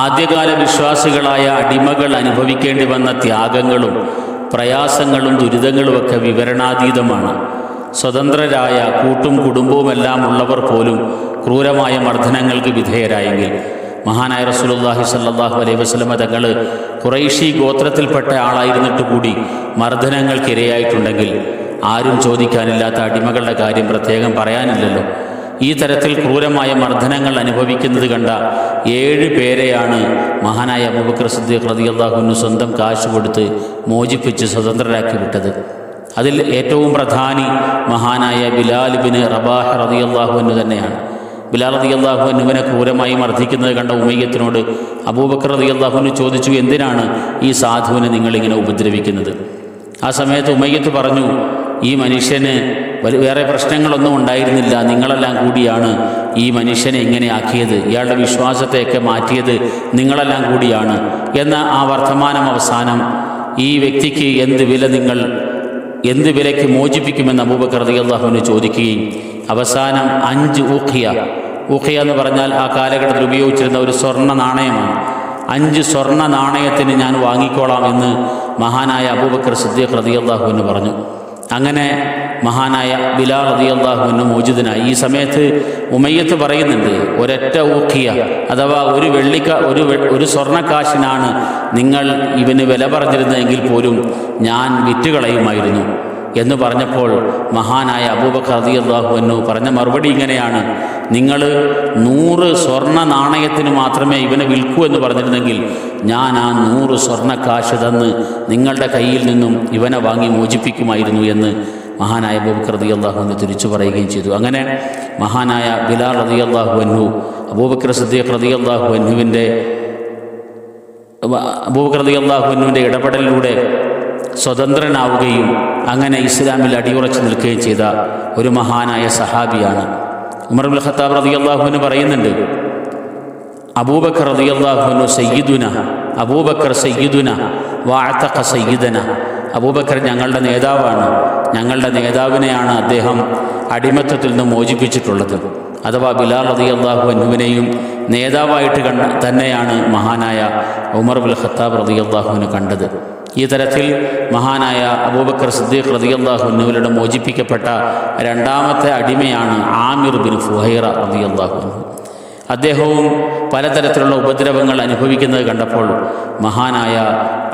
ആദ്യകാല വിശ്വാസികളായ അടിമകൾ അനുഭവിക്കേണ്ടി വന്ന ത്യാഗങ്ങളും പ്രയാസങ്ങളും ദുരിതങ്ങളുമൊക്കെ വിവരണാതീതമാണ്. സ്വതന്ത്രരായ കൂട്ടും കുടുംബവുമെല്ലാം ഉള്ളവർ പോലും ക്രൂരമായ മർദ്ദനങ്ങൾക്ക് വിധേയരായെങ്കിൽ മഹാനായ റസൂലുള്ളാഹി സല്ലാഹു അലൈഹി വസ്ലമ തങ്ങൾ ഖുറൈശി ഗോത്രത്തിൽപ്പെട്ട ആളായിരുന്നിട്ട് കൂടി മർദ്ദനങ്ങൾക്കിരയായിട്ടുണ്ടെങ്കിൽ ആരും ചോദിക്കാനില്ലാത്ത അടിമകളുടെ കാര്യം പ്രത്യേകം പറയാനില്ലല്ലോ. ഈ തരത്തിൽ ക്രൂരമായ മർദ്ദനങ്ങൾ അനുഭവിക്കുന്നത് കണ്ട ഏഴ് പേരെയാണ് മഹാനായ അബൂബക്കർ സിദ്ദീഖ് റതിയല്ലാഹുവിന് സ്വന്തം കാശ് കൊടുത്ത് മോചിപ്പിച്ച് സ്വതന്ത്രരാക്കി വിട്ടത്. അതിൽ ഏറ്റവും പ്രധാനി മഹാനായ ബിലാൽ ബിൻ റബാഹ് റളിയല്ലാഹുവിന് തന്നെയാണ്. ബിലാൽ റളിയല്ലാഹു അന്നുവിനെ ക്രൂരമായി മർദ്ദിക്കുന്നത് കണ്ട ഉമയ്യത്തിനോട് അബൂബക്കർ റതിയല്ലാഹുവിന് ചോദിച്ചു എന്തിനാണ് ഈ സാധുവിനെ നിങ്ങളിങ്ങനെ ഉപദ്രവിക്കുന്നത്? ആ സമയത്ത് ഉമയ്യത്ത് പറഞ്ഞു ഈ മനുഷ്യന് വേറെ പ്രശ്നങ്ങളൊന്നും ഉണ്ടായിരുന്നില്ല. നിങ്ങളെല്ലാം കൂടിയാണ് ഈ മനുഷ്യനെ ഇങ്ങനെ ആക്കിയത്. ഇയാളുടെ വിശ്വാസത്തെയൊക്കെ മാറ്റിയത് നിങ്ങളെല്ലാം കൂടിയാണ്. എന്ന ആ വർത്തമാനം അവസാനം ഈ വ്യക്തിക്ക് എന്ത് വില നിങ്ങൾ എന്ത് വിലയ്ക്ക് മോചിപ്പിക്കുമെന്ന് അബൂബക്കർ അള്ളാഹുവിന് ചോദിക്കുകയും അവസാനം അഞ്ച് ഊഖിയ ഊഖിയ എന്ന് പറഞ്ഞാൽ ആ കാലഘട്ടത്തിൽ ഉപയോഗിച്ചിരുന്ന ഒരു സ്വർണ നാണയമാണ്. അഞ്ച് സ്വർണ നാണയത്തിന് ഞാൻ വാങ്ങിക്കോളാം എന്ന് മഹാനായ അബൂബക്കർ സിദ്ദീഖ് റളിയല്ലാഹുവിന് പറഞ്ഞു. അങ്ങനെ മഹാനായ ബിലാൽ റളിയല്ലാഹുവിന് മോചിതനായി ഈ സമയത്ത് ഉമയ്യത്ത് പറയുന്നുണ്ട് ഒരൊറ്റ ഊക്കിയ അഥവാ ഒരു വെള്ളിക്ക ഒരു ഒരു സ്വർണക്കാശിനാണ് നിങ്ങൾ ഇവന് വില പറഞ്ഞിരുന്നതെങ്കിൽ പോലും ഞാൻ വിറ്റുകളയുമായിരുന്നു. എന്ന് പറഞ്ഞപ്പോൾ മഹാനായ അബൂബക്കർ റളിയല്ലാഹു അൻഹു പറഞ്ഞ മറുപടി ഇങ്ങനെയാണ് നിങ്ങൾ നൂറ് സ്വർണ നാണയത്തിന് മാത്രമേ ഇവനെ വിൽക്കൂ എന്ന് പറഞ്ഞിരുന്നെങ്കിൽ ഞാൻ ആ നൂറ് സ്വർണക്കാശ് തന്ന് നിങ്ങളുടെ കയ്യിൽ നിന്നും ഇവനെ വാങ്ങി മോചിപ്പിക്കുമായിരുന്നു എന്ന് മഹാനായ അബൂബക്കർ റളിയല്ലാഹു അൻഹു തിരിച്ചു പറയുകയും ചെയ്തു. അങ്ങനെ മഹാനായ ബിലാൽ റളിയല്ലാഹു അൻഹു അബൂബക്കർ സിദ്ദീഖ് റളിയല്ലാഹു അൻഹുവിന്റെ അബൂബക്കർ റളിയല്ലാഹു അൻഹുവിന്റെ ഇടപെടലിലൂടെ സ്വതന്ത്രനാവുകയും അങ്ങനെ ഇസ്ലാമിൽ അടിയുറച്ചു നിൽക്കുകയും ചെയ്ത ഒരു മഹാനായ സഹാബിയാണ്. ഉമർ ഉൽ ഖത്താബ് റതി അള്ളാഹുവിന് പറയുന്നുണ്ട് അബൂബക്കർ റളിയല്ലാഹുവിനു സയ്യിദുന അബൂബക്കർ സയ്യിദുന വാഴത്തക്ക സയ്യിദന. അബൂബക്കർ ഞങ്ങളുടെ നേതാവാണ്. ഞങ്ങളുടെ നേതാവിനെയാണ് അദ്ദേഹം അടിമത്തത്തിൽ നിന്ന് മോചിപ്പിച്ചിട്ടുള്ളത്. അഥവാ ബിലാൽ റതി അള്ളാഹു അനുവിനെയും നേതാവായിട്ട് കണ്ട തന്നെയാണ് മഹാനായ ഉമർ ബുൽ ഖത്താബ് അള്ളാഹുവിന് കണ്ടത്. ഈ തരത്തിൽ മഹാനായ അബൂബക്കർ സിദ്ദീഖ് റളിയല്ലാഹു അള്ളാഹുനുവിലൂടെ മോചിപ്പിക്കപ്പെട്ട രണ്ടാമത്തെ അടിമയാണ് ആമിർ ബിൻ ഫുഹൈറ റളിയല്ലാഹു അൻഹു. അദ്ദേഹവും പലതരത്തിലുള്ള ഉപദ്രവങ്ങൾ അനുഭവിക്കുന്നത് കണ്ടപ്പോൾ മഹാനായ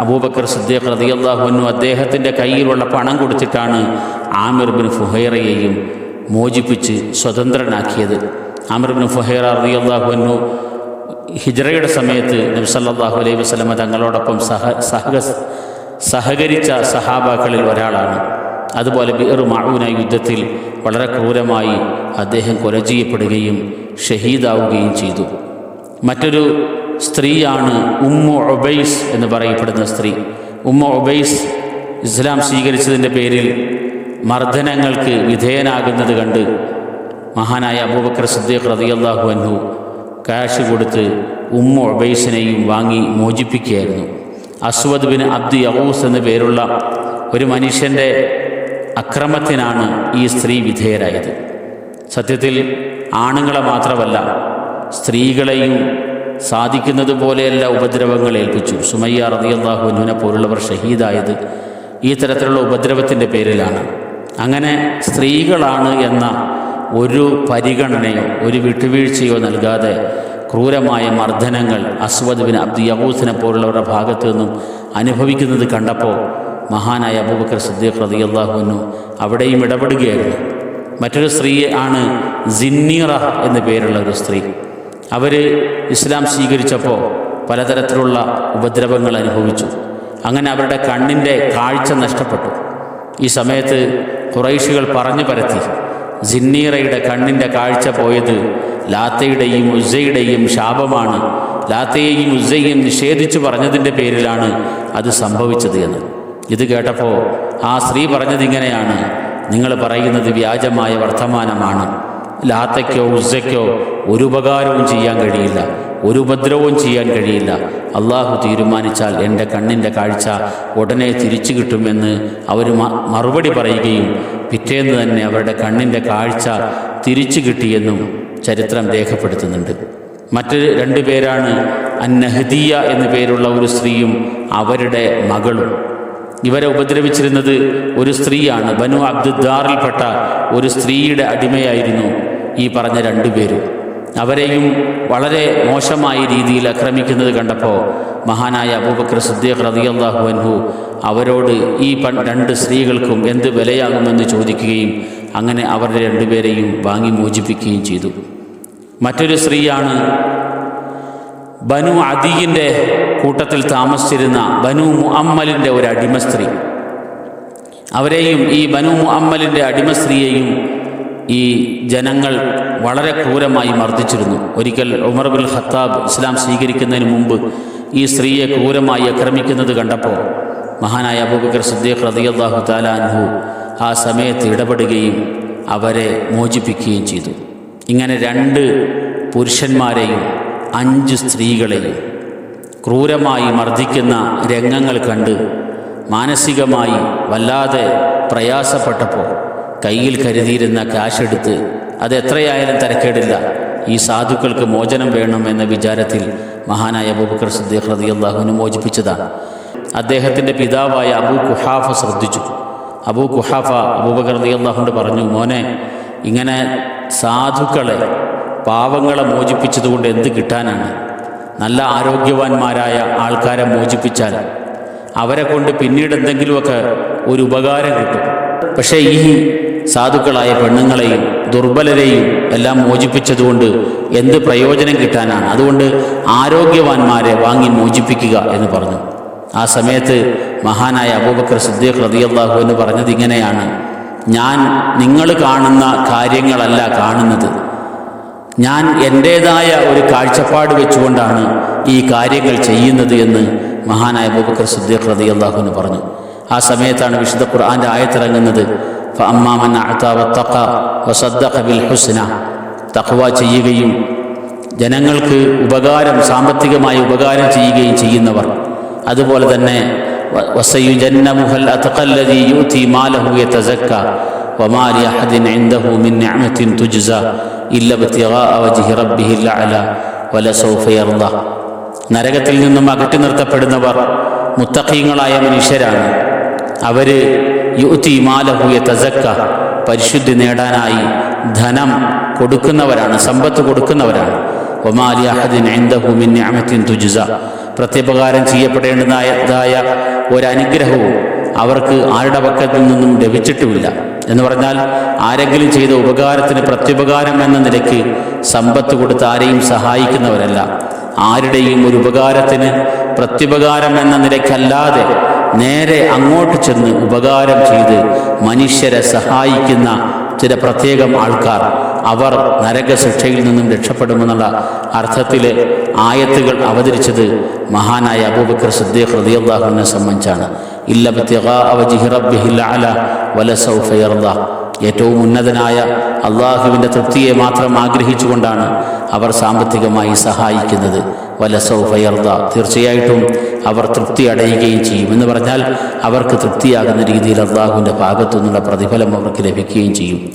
അബൂബക്കർ സിദ്ദീഖ് റതിയല്ലാഹുവിനും അദ്ദേഹത്തിന്റെ കയ്യിലുള്ള പണം കൊടുത്തിട്ടാണ് ആമിർ ബിൻ ഫുഹൈറയെയും മോചിപ്പിച്ച് സ്വതന്ത്രനാക്കിയത്. ആമിർ ബിൻ ഫുഹൈറ റളിയല്ലാഹുവിനു ഹിജ്റയുടെ സമയത്ത് നബ്സല്ലാഹു അലൈഹി വസല്ലമ തങ്ങളോടൊപ്പം സഹ സഹ സഹകരിച്ച സഹാബാക്കളിൽ ഒരാളാണ്. അതുപോലെ ബിർ മഴൂന യുദ്ധത്തിൽ വളരെ ക്രൂരമായി അദ്ദേഹം കൊല ചെയ്യപ്പെടുകയും ഷഹീദാവുകയും ചെയ്തു. മറ്റൊരു സ്ത്രീയാണ് ഉമ്മു ഒബൈസ് എന്ന് പറയപ്പെടുന്ന സ്ത്രീ. ഉമ്മു ഒബൈസ് ഇസ്ലാം സ്വീകരിച്ചതിന്റെ പേരിൽ മർദ്ദനങ്ങൾക്ക് വിധേയനാകുന്നത് കണ്ട് മഹാനായ അബൂബക്കർ സിദ്ദീഖ് റളിയല്ലാഹു അൻഹു കാശ് കൊടുത്ത് ഉമ്മ ഒബൈസിനെയും വാങ്ങി മോചിപ്പിക്കുകയായിരുന്നു. അസ്വദ് ബിൻ അബ്ദി യഹൂസ് എന്ന പേരുള്ള ഒരു മനുഷ്യന്റെ അക്രമത്തിനാണ് ഈ സ്ത്രീ വിധേയരായത്. സത്യത്തിൽ ആണുങ്ങളെ മാത്രമല്ല സ്ത്രീകളെയും സാധിക്കുന്നത് പോലെയല്ല ഉപദ്രവങ്ങൾ ഏൽപ്പിച്ചു. സുമയ്യ റതിയല്ലാഹു അനുവിനെ പോലുള്ളവർ ഷഹീദായത് ഈ തരത്തിലുള്ള ഉപദ്രവത്തിന്റെ പേരിലാണ്. അങ്ങനെ സ്ത്രീകളാണ് എന്ന ഒരു പരിഗണനയോ ഒരു വിട്ടുവീഴ്ചയോ നൽകാതെ ക്രൂരമായ മർദ്ദനങ്ങൾ അസ്വദ് ബിൻ അബ്ദി യഹൂസിനെ പോലുള്ളവരുടെ ഭാഗത്തു നിന്നും അനുഭവിക്കുന്നത് കണ്ടപ്പോൾ മഹാനായ അബൂബക്കർ സിദ്ദീഖ് റതിയല്ലാഹുവിനു അവിടെയും ഇടപെടുകയായിരുന്നു. മറ്റൊരു സ്ത്രീയെ ആണ് സിന്നീറ എന്ന പേരുള്ള ഒരു സ്ത്രീ. അവർ ഇസ്ലാം സ്വീകരിച്ചപ്പോൾ പലതരത്തിലുള്ള ഉപദ്രവങ്ങൾ അനുഭവിച്ചു. അങ്ങനെ അവരുടെ കണ്ണിന്റെ കാഴ്ച നഷ്ടപ്പെട്ടു. ഈ സമയത്ത് കുറൈശികൾ പറഞ്ഞു പരത്തി സിന്നീറയുടെ കണ്ണിന്റെ കാഴ്ച പോയത് ലാത്തയുടെയും ഉസ്സയുടെയും ശാപമാണ്. ലാത്തയെയും ഉസ്സയെയും നിഷേധിച്ചു പറഞ്ഞതിന്റെ പേരിലാണ് അത് സംഭവിച്ചത് എന്ന്. ഇത് കേട്ടപ്പോൾ ആ സ്ത്രീ പറഞ്ഞത് ഇങ്ങനെയാണ്. നിങ്ങൾ പറയുന്നത് വ്യാജമായ വർത്തമാനമാണ്. ലാത്തയ്ക്കോ ഉസയ്ക്കോ ഒരു ഉപകാരവും ചെയ്യാൻ കഴിയില്ല. ഒരു ഉപദ്രവവും ചെയ്യാൻ കഴിയില്ല. അള്ളാഹു തീരുമാനിച്ചാൽ എന്റെ കണ്ണിന്റെ കാഴ്ച ഉടനെ തിരിച്ചു കിട്ടുമെന്ന് അവർ മറുപടി പറയുകയും പിറ്റേന്ന് തന്നെ അവരുടെ കണ്ണിന്റെ കാഴ്ച തിരിച്ചു കിട്ടിയെന്നും ചരിത്രം രേഖപ്പെടുത്തുന്നുണ്ട്. മറ്റൊരു രണ്ടു പേരാണ് അന്നഹദിയ എന്നു പേരുള്ള ഒരു സ്ത്രീയും അവരുടെ മകളും. ഇവരെ ഉപദ്രവിച്ചിരുന്നത് ഒരു സ്ത്രീയാണ്. ബനു അബ്ദുദ്ദാറിൽപ്പെട്ട ഒരു സ്ത്രീയുടെ അടിമയായിരുന്നു ഈ പറഞ്ഞ രണ്ടുപേരും. അവരെയും വളരെ മോശമായ രീതിയിൽ ആക്രമിക്കുന്നത് കണ്ടപ്പോൾ മഹാനായ അബൂബക്കർ സിദ്ദീഖ് റളിയല്ലാഹു അൻഹു അവരോട് ഈ രണ്ട് സ്ത്രീകൾക്കും എന്ത് വിലയാകുമെന്ന് ചോദിക്കുകയും അങ്ങനെ അവരുടെ രണ്ടുപേരെയും വാങ്ങി മോചിപ്പിക്കുകയും ചെയ്തു. മറ്റൊരു സ്ത്രീയാണ് ബനു അദീന്റെ കൂട്ടത്തിൽ താമസിച്ചിരുന്ന ബനു മുഅമ്മലിന്റെ ഒരു അടിമ സ്ത്രീ അവരെയും ഈ ബനു മുഅമ്മലിന്റെ അടിമ സ്ത്രീയെയും ഈ ജനങ്ങൾ വളരെ ക്രൂരമായി മർദ്ദിച്ചിരുന്നു. ഒരിക്കൽ ഉമർ ബിൻ ഖത്താബ് ഇസ്ലാം സ്വീകരിക്കുന്നതിന് മുമ്പ് ഈ സ്ത്രീയെ ക്രൂരമായി ആക്രമിക്കുന്നത് കണ്ടപ്പോൾ മഹാനായ അബൂബക്കർ സിദ്ദീഖ് റളിയല്ലാഹു തആല അൻഹു ആ സമയത്ത് ഇടപെടുകയും അവരെ മോചിപ്പിക്കുകയും ചെയ്തു. ഇങ്ങനെ രണ്ട് പുരുഷന്മാരെയും അഞ്ച് സ്ത്രീകളെയും ക്രൂരമായി മർദ്ദിക്കുന്ന രംഗങ്ങൾ കണ്ട് മാനസികമായി വല്ലാതെ പ്രയാസപ്പെട്ടപ്പോൾ കയ്യിൽ കരുതിയിരുന്ന കാശെടുത്ത് അത് എത്രയായാലും തരക്കേടില്ല. ഈ സാധുക്കൾക്ക് മോചനം വേണം എന്ന വിചാരത്തിൽ മഹാനായ അബൂബക്കർ സിദ്ദീഖ് അള്ളാഹുവിനെ മോചിപ്പിച്ചതാണ് അദ്ദേഹത്തിന്റെ പിതാവായ അബൂ കുഹാഫ ശ്രദ്ധിച്ചു. അബൂ കുഹാഫ അബൂബക്കർ അള്ളാഹുണ്ട് പറഞ്ഞു മോനെ ഇങ്ങനെ സാധുക്കളെ പാവങ്ങളെ മോചിപ്പിച്ചതുകൊണ്ട് എന്ത് കിട്ടാനാണ്? നല്ല ആരോഗ്യവാന്മാരായ ആൾക്കാരെ മോചിപ്പിച്ചാൽ അവരെ കൊണ്ട് പിന്നീട് എന്തെങ്കിലുമൊക്കെ ഒരു ഉപകാരം കിട്ടും. പക്ഷേ ഈ സാധുക്കളായ പെണ്ണുങ്ങളെയും ദുർബലരെയും എല്ലാം മോചിപ്പിച്ചതുകൊണ്ട് എന്ത് പ്രയോജനം കിട്ടാനാണ്? അതുകൊണ്ട് ആരോഗ്യവാന്മാരെ വാങ്ങി മോചിപ്പിക്കുക എന്ന് പറഞ്ഞു. ആ സമയത്ത് മഹാനായ അബൂബക്കർ സിദ്ദീഖ് റതിയല്ലാഹു എന്ന് പറഞ്ഞത് ഇങ്ങനെയാണ് ഞാൻ നിങ്ങൾ കാണുന്ന കാര്യങ്ങളല്ല കാണുന്നത്. ഞാൻ എന്റേതായ ഒരു കാഴ്ചപ്പാട് വെച്ചുകൊണ്ടാണ് ഈ കാര്യങ്ങൾ ചെയ്യുന്നത് എന്ന് മഹാനായ അബൂബക്കർ സിദ്ദീഖ് റളിയല്ലാഹു പറഞ്ഞു. ആ സമയത്താണ് വിശുദ്ധ ഖുർആാന്റെ ആയത്തിറങ്ങുന്നത്. വത്തഖ വസദ്ദഖ ബിൽ ഹുസ്ന. തഖ്വ ചെയ്യുകയും ജനങ്ങൾക്ക് ഉപകാരം സാമ്പത്തികമായി ഉപകാരം ചെയ്യുകയും ചെയ്യുന്നവർ. അതുപോലെ തന്നെ വസയുജന്നമുഹൽ യൂതി മാലഹു യതസക്ക വമാ ഇൻദഹു നിഅമത്തിൻ തുജ്സ. ഇല്ല ഇബ്തിഗാഅ വല റബ്ബിഹിൽ അഅല വലസൗഫ യർദ. നരകത്തിൽ നിന്നും അകറ്റി നിർത്തപ്പെടുന്നവർ മുത്തഖീങ്ങളായ മനുഷ്യരാണ്. അവർ യുത്തി മാലഹുയ തസക്ക പരിശുദ്ധി നേടാനായി ധനം കൊടുക്കുന്നവരാണ് സമ്പത്ത് കൊടുക്കുന്നവരാണ്. ഒമാലിയാഹദിൻ തുജ്സ. പ്രത്യുപകാരം ചെയ്യപ്പെടേണ്ടതായ ഒരനുഗ്രഹവും അവർക്ക് ആരുടെ പക്കത്തിൽ നിന്നും ലഭിച്ചിട്ടുമില്ല. എന്ന് പറഞ്ഞാൽ ആരെങ്കിലും ചെയ്ത ഉപകാരത്തിന് പ്രത്യുപകാരം എന്ന നിലയ്ക്ക് സമ്പത്ത് കൊടുത്ത് ആരെയും സഹായിക്കുന്നവരല്ല. ആരുടെയും ഒരു ഉപകാരത്തിന് പ്രത്യുപകാരം എന്ന നിലയ്ക്കല്ലാതെ നേരെ അങ്ങോട്ട് ചെന്ന് ഉപകാരം ചെയ്ത് മനുഷ്യരെ സഹായിക്കുന്ന ചില പ്രത്യേകം ആൾക്കാർ അവർ നരക ശിക്ഷയിൽ നിന്നും രക്ഷപ്പെടുമെന്നുള്ള അർത്ഥത്തിൽ ആയത്തുകൾ അവതരിച്ചത് മഹാനായ അബൂബക്കർ സിദ്ദീഖ് റളിയല്ലാഹുവിനെ സംബന്ധിച്ചാണ്. ഏറ്റവും ഉന്നതനായ അള്ളാഹുവിന്റെ തൃപ്തിയെ മാത്രം ആഗ്രഹിച്ചുകൊണ്ടാണ് അവർ സാമ്പത്തികമായി സഹായിക്കുന്നത്. വലസൗഫയർദ തീർച്ചയായിട്ടും അവർ തൃപ്തി അടയുകയും ചെയ്യും. എന്ന് പറഞ്ഞാൽ അവർക്ക് തൃപ്തിയാകുന്ന രീതിയിൽ അള്ളാഹുവിന്റെ ഭാഗത്തു നിന്നുള്ള പ്രതിഫലം അവർക്ക് ലഭിക്കുകയും ചെയ്യും.